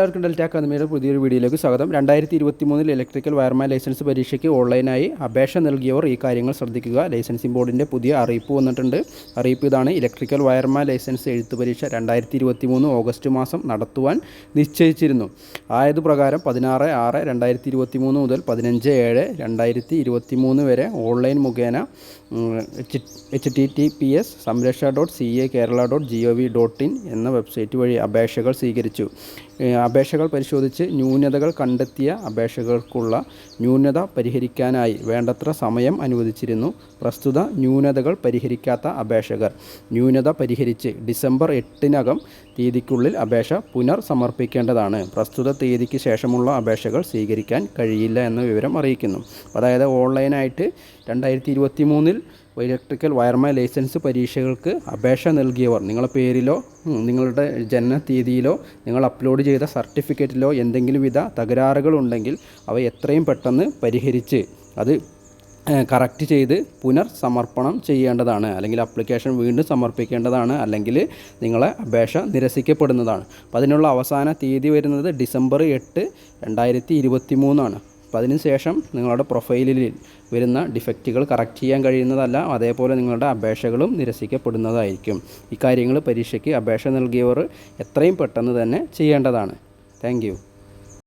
എല്ലാവർക്കും ഡെൽറ്റ അക്കാദമിയുടെ പുതിയൊരു വീഡിയോയിലേക്ക് സ്വാഗതം. രണ്ടായിരത്തി ഇരുപത്തി മൂന്നിൽ ഇലക്ട്രിക്കൽ വയർമാൻ ലൈസൻസ് പരീക്ഷയ്ക്ക് ഓൺലൈനായി അപേക്ഷ നൽകിയവർ ഈ കാര്യങ്ങൾ ശ്രദ്ധിക്കുക. ലൈസൻസിംഗ് ബോർഡിന്റെ പുതിയ അറിയിപ്പ് വന്നിട്ടുണ്ട്. അറിയിപ്പ് ഇതാണ് ഇലക്ട്രിക്കൽ വയർമാൻ ലൈസൻസ് എഴുത്ത് പരീക്ഷ രണ്ടായിരത്തി ഇരുപത്തി മൂന്ന് ഓഗസ്റ്റ് മാസം നടത്തുവാൻ നിശ്ചയിച്ചിരുന്നു. ആയത് പ്രകാരം പതിനാറ് ആറ് രണ്ടായിരത്തി ഇരുപത്തി മൂന്ന് മുതൽ പതിനഞ്ച് ഏഴ് രണ്ടായിരത്തി ഇരുപത്തി മൂന്ന് വരെ ഓൺലൈൻ മുഖേന H T T P S Samraksha dot C A Kerala dot G O V dot in എന്ന വെബ്സൈറ്റ് വഴി അപേക്ഷകൾ സ്വീകരിച്ചു. അപേക്ഷകൾ പരിശോധിച്ച് ന്യൂനതകൾ കണ്ടെത്തിയ അപേക്ഷകൾക്കുള്ള ന്യൂനത പരിഹരിക്കാനായി വേണ്ടത്ര സമയം അനുവദിച്ചിരുന്നു. പ്രസ്തുത ന്യൂനതകൾ പരിഹരിക്കാത്ത അപേക്ഷകർ. ന്യൂനത പരിഹരിച്ച് ഡിസംബർ എട്ടിനകം തീയതിക്കുള്ളിൽ അപേക്ഷ പുനർ സമർപ്പിക്കേണ്ടതാണ് പ്രസ്തുത തീയതിക്ക് ശേഷമുള്ള അപേക്ഷകൾ സ്വീകരിക്കാൻ കഴിയില്ല എന്ന വിവരം അറിയിക്കുന്നു. അതായത് ഓൺലൈനായിട്ട് രണ്ടായിരത്തി ഇരുപത്തി മൂന്നിൽ ഇലക്ട്രിക്കൽ വയർമാൻ ലൈസൻസ് പരീക്ഷകൾക്ക് അപേക്ഷ നൽകിയവർ. നിങ്ങളുടെ പേരിലോ നിങ്ങളുടെ ജനന തീയതിയിലോ നിങ്ങൾ അപ്ലോഡ് ചെയ്ത സർട്ടിഫിക്കറ്റിലോ എന്തെങ്കിലും വിധ തകരാറുകളുണ്ടെങ്കിൽ അവ എത്രയും പെട്ടെന്ന് പരിഹരിച്ച് അത് കറക്റ്റ് ചെയ്ത് പുനർ സമർപ്പണം ചെയ്യേണ്ടതാണ്. അല്ലെങ്കിൽ അപ്ലിക്കേഷൻ വീണ്ടും സമർപ്പിക്കേണ്ടതാണ്. അല്ലെങ്കിൽ നിങ്ങളെ അപേക്ഷ നിരസിക്കപ്പെടുന്നതാണ്. അപ്പോൾ അതിനുള്ള അവസാന തീയതി വരുന്നത് ഡിസംബർ എട്ട് രണ്ടായിരത്തി ഇരുപത്തി മൂന്നാണ് അപ്പോൾ അതിന് ശേഷം നിങ്ങളുടെ പ്രൊഫൈലിൽ വരുന്ന ഡിഫക്റ്റുകൾ കറക്റ്റ് ചെയ്യാൻ കഴിയുന്നതല്ല അതേപോലെ നിങ്ങളുടെ അപേക്ഷകളും നിരസിക്കപ്പെടുന്നതായിരിക്കും. ഇക്കാര്യങ്ങൾ പരീക്ഷയ്ക്ക് അപേക്ഷ നൽകിയവർ എത്രയും പെട്ടെന്ന് തന്നെ ചെയ്യേണ്ടതാണ്. താങ്ക്